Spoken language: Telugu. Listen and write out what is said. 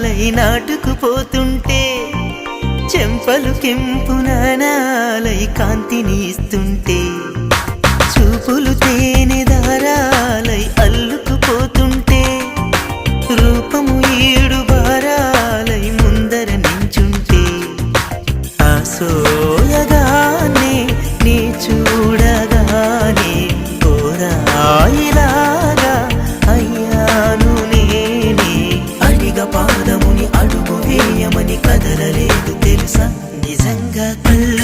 నాలై నాటుకుపోతుంటే చెంపలు కెంపు నానాలై కాంతిని ఇస్తుంటే చూపులు తేనె దారాలై అల్లుకుపోతుంటే రూపము ఏడు భారాలై ముందర నించుంటే ఆ సోయగానే నీ చూడగానే కోరాయ పదముని అడుగు వేయమని కదలలేదు తెలుసా? నిజంగా కల్